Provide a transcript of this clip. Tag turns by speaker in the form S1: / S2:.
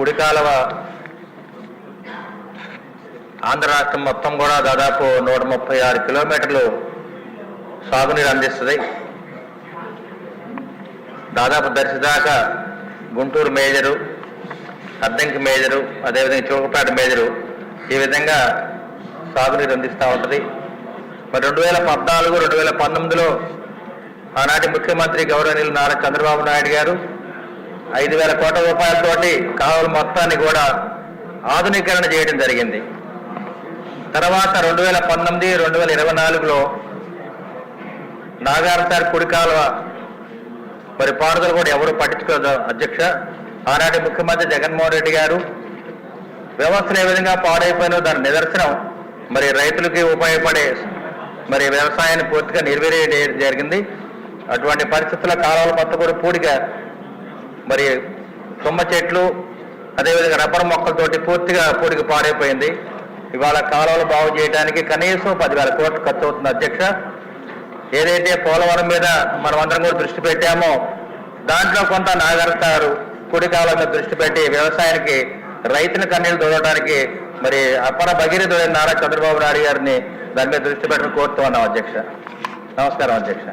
S1: కుడికాలవ ఆంధ్ర రాష్ట్రం మొత్తం కూడా దాదాపు నూట ముప్పై ఆరు కిలోమీటర్లు సాగునీరు అందిస్తుంది. దాదాపు దర్శి దాకా గుంటూరు మేజరు అద్దంకి మేజరు అదేవిధంగా చివకపేట మేజరు ఈ విధంగా సాగునీరు అందిస్తూ ఉంటుంది. మరి రెండు వేల పద్నాలుగు రెండు వేల పంతొమ్మిదిలో ఆనాటి ముఖ్యమంత్రి గౌరవనీయులు నారా చంద్రబాబు నాయుడు గారు ఐదు వేల కోట్ల రూపాయలతోటి కాలువల మొత్తాన్ని కూడా ఆధునీకరణ చేయడం జరిగింది. తర్వాత రెండు వేల పంతొమ్మిది రెండు వేల ఇరవై నాలుగులో నాగార్జున కుడి కాలువ మరి పారుదల కూడా ఎవరు పట్టించుకోదు అధ్యక్ష ఆనాటి ముఖ్యమంత్రి జగన్మోహన్ రెడ్డి గారు వ్యవస్థలు ఏ విధంగా పాడైపోయినో దాని నిదర్శనం మరి రైతులకి ఉపయోగపడే మరి వ్యవసాయాన్ని పూర్తిగా నిర్వీర్యం జరిగింది. అటువంటి పరిస్థితుల కాలువల మొత్తం కూడా పూడిగా మరి తుమ్మ చెట్లు అదేవిధంగా రబ్బర్ మొక్కలతోటి పూర్తిగా పూడికి పాడైపోయింది. ఇవాళ కాలువలు బాగు చేయడానికి కనీసం పదివేల కోట్లు ఖర్చు అవుతుంది అధ్యక్ష. ఏదైతే పోలవరం మీద మనం అందరం కూడా దృష్టి పెట్టామో దాంట్లో కొంత నాగరిస్తారు కుడి కాలం మీద దృష్టి పెట్టి వ్యవసాయానికి రైతుని కన్నీళ్ళు దూడటానికి మరి అప్పన భగీరథ నారా చంద్రబాబు నాయుడు గారిని దాని మీద దృష్టి పెట్టడం కోరుతూ ఉన్నాం అధ్యక్ష. నమస్కారం అధ్యక్ష.